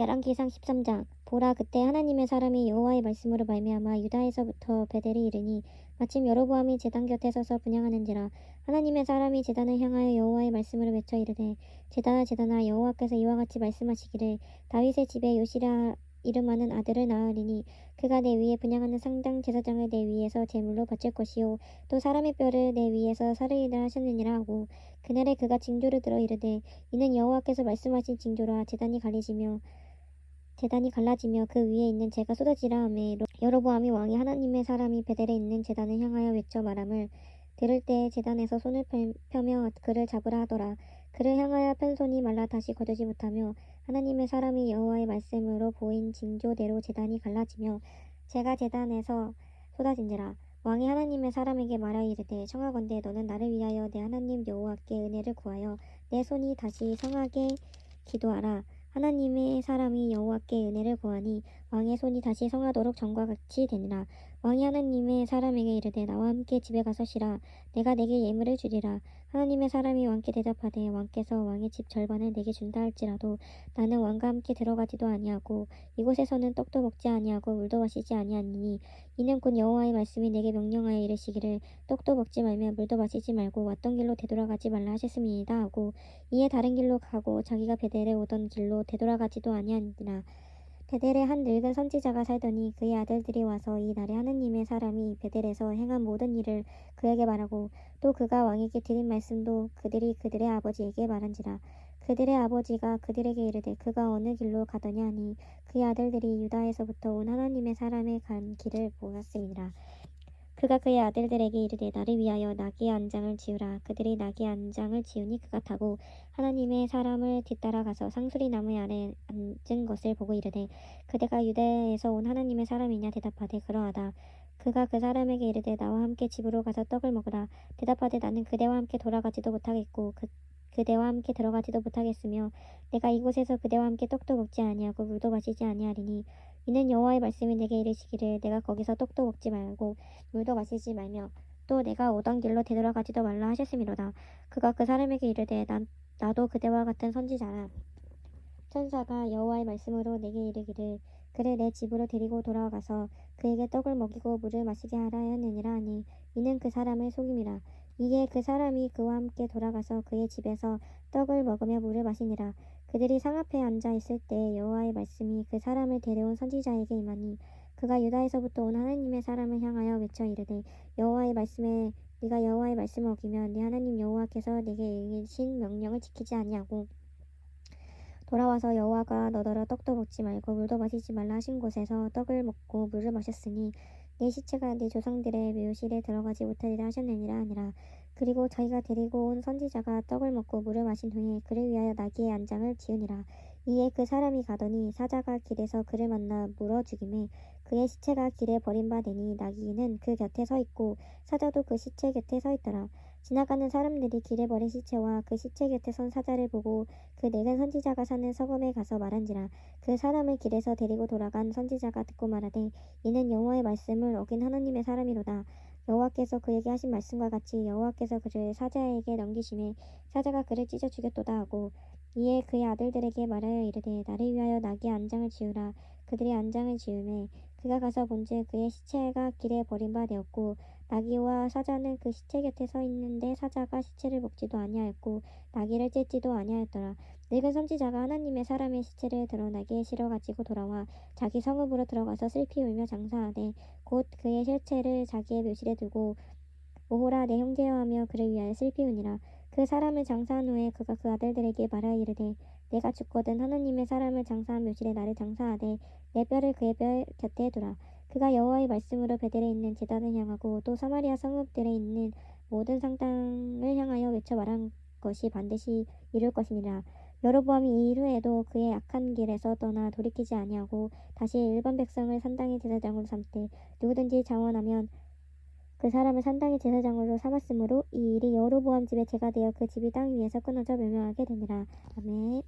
열왕기상 13장 보라 그때 하나님의 사람이 여호와의 말씀으로 말미암아 유다에서부터 베델이 이르니 마침 여로보암이 제단 곁에 서서 분양하는지라 하나님의 사람이 제단을 향하여 여호와의 말씀으로 외쳐 이르되 제단아 제단아 여호와께서 이와 같이 말씀하시기를 다윗의 집에 요시라 이름하는 아들을 낳으리니 그가 내 위에 분양하는 상당 제사장을 내 위에서 제물로 바칠 것이요 또 사람의 뼈를 내 위에서 사르이라 하셨느니라 하고 그날에 그가 징조를 들어 이르되 이는 여호와께서 말씀하신 징조라 제단이 갈리지며 재단이 갈라지며 그 위에 있는 재가 쏟아지라 하매 여로보암이 왕이 하나님의 사람이 베델에 있는 재단을 향하여 외쳐 말함을 들을 때 재단에서 손을 펴며 그를 잡으라 하더라. 그를 향하여 편 손이 말라 다시 거두지 못하며 하나님의 사람이 여호와의 말씀으로 보인 징조대로 재단이 갈라지며 재가 재단에서 쏟아진지라. 왕이 하나님의 사람에게 말하 이르되 청하건대 너는 나를 위하여 내 하나님 여호와께 은혜를 구하여 내 손이 다시 성하게 기도하라. 하나님의 사람이 여호와께 은혜를 구하니 왕의 손이 다시 성하도록 전과 같이 되니라. 왕이 하나님의 사람에게 이르되 나와 함께 집에 가서 쉬라. 내가 내게 예물을 주리라. 하나님의 사람이 왕께 대답하되 왕께서 왕의 집 절반을 내게 준다 할지라도 나는 왕과 함께 들어가지도 아니하고 이곳에서는 떡도 먹지 아니하고 물도 마시지 아니하니니 이는 곧 여호와의 말씀이 내게 명령하여 이르시기를 떡도 먹지 말며 물도 마시지 말고 왔던 길로 되돌아가지 말라 하셨습니다 하고 이에 다른 길로 가고 자기가 베델에 오던 길로 되돌아가지도 아니하니라 베델에 한 늙은 선지자가 살더니 그의 아들들이 와서 이 날에 하느님의 사람이 베델에서 행한 모든 일을 그에게 말하고 또 그가 왕에게 드린 말씀도 그들이 그들의 아버지에게 말한지라. 그들의 아버지가 그들에게 이르되 그가 어느 길로 가더냐 하니 그의 아들들이 유다에서부터 온 하나님의 사람의 간 길을 보았으니라 그가 그의 아들들에게 이르되 나를 위하여 나귀의 안장을 지으라. 그들이 나귀의 안장을 지으니 그가 타고 하나님의 사람을 뒤따라 가서 상수리 나무 아래 앉은 것을 보고 이르되 그대가 유대에서 온 하나님의 사람이냐 대답하되 그러하다. 그가 그 사람에게 이르되 나와 함께 집으로 가서 떡을 먹으라. 대답하되 나는 그대와 함께 돌아가지도 못하겠고 그 그대와 함께 들어가지도 못하겠으며 내가 이곳에서 그대와 함께 떡도 먹지 아니하고 물도 마시지 아니하리니 이는 여호와의 말씀이 내게 이르시기를 내가 거기서 떡도 먹지 말고 물도 마시지 말며 또 내가 오던 길로 되돌아가지도 말라 하셨음이로다. 그가 그 사람에게 이르되 난, 나도 그대와 같은 선지자라. 천사가 여호와의 말씀으로 내게 이르기를 그를 내 집으로 데리고 돌아가서 그에게 떡을 먹이고 물을 마시게 하라 하였느니라 하니 이는 그 사람을 속임이라. 이에 그 사람이 그와 함께 돌아가서 그의 집에서 떡을 먹으며 물을 마시니라. 그들이 상 앞에 앉아 있을 때 여호와의 말씀이 그 사람을 데려온 선지자에게 임하니 그가 유다에서부터 온 하나님의 사람을 향하여 외쳐 이르되 여호와의 말씀에 네가 여호와의 말씀을 어기면 네 하나님 여호와께서 네게 이르신 명령을 지키지 아니하고 돌아와서 여호와가 너더러 떡도 먹지 말고 물도 마시지 말라 하신 곳에서 떡을 먹고 물을 마셨으니 내 시체가 내 조상들의 묘실에 들어가지 못하리라 하셨느니라 하니라. 그리고 자기가 데리고 온 선지자가 떡을 먹고 물을 마신 후에 그를 위하여 나귀의 안장을 지으니라. 이에 그 사람이 가더니 사자가 길에서 그를 만나 물어 죽임에 그의 시체가 길에 버림받으니 나귀는 그 곁에 서 있고 사자도 그 시체 곁에 서 있더라. 지나가는 사람들이 길에 버린 시체와 그 시체 곁에 선 사자를 보고 그 늙은 선지자가 사는 서검에 가서 말한지라 그 사람을 길에서 데리고 돌아간 선지자가 듣고 말하되 이는 여호와의 말씀을 어긴 하나님의 사람이로다 여호와께서 그에게 하신 말씀과 같이 여호와께서 그를 사자에게 넘기심에 사자가 그를 찢어 죽였도다 하고 이에 그의 아들들에게 말하여 이르되 나를 위하여 나귀 안장을 지으라. 그들이 안장을 지음에 그가 가서 본즉 그의 시체가 길에 버린 바 되었고 나귀와 사자는 그 시체 곁에 서 있는데 사자가 시체를 먹지도 아니하였고 나귀를 찢지도 아니하였더라. 늙은 선지자가 하나님의 사람의 시체를 드러나게 실어 가지고 돌아와 자기 성읍으로 들어가서 슬피 울며 장사하되 곧 그의 실체를 자기의 묘실에 두고 오호라 내 형제여 하며 그를 위하여 슬피 우니라. 그 사람을 장사한 후에 그가 그 아들들에게 말하여 이르되 내가 죽거든 하나님의 사람을 장사한 묘실에 나를 장사하되 내 뼈를 그의 뼈 곁에 두라. 그가 여호와의 말씀으로 베델에 있는 제단을 향하고 또 사마리아 성읍들에 있는 모든 상당을 향하여 외쳐 말한 것이 반드시 이룰 것이니라. 여로보암이 이 이후에도 그의 악한 길에서 떠나 돌이키지 아니하고 다시 일반 백성을 산당의 제사장으로 삼되 누구든지 자원하면 그 사람을 산당의 제사장으로 삼았으므로 이 일이 여로보암 집의 죄가 되어 그 집이 땅 위에서 끊어져 멸망하게 되니라. 아멘.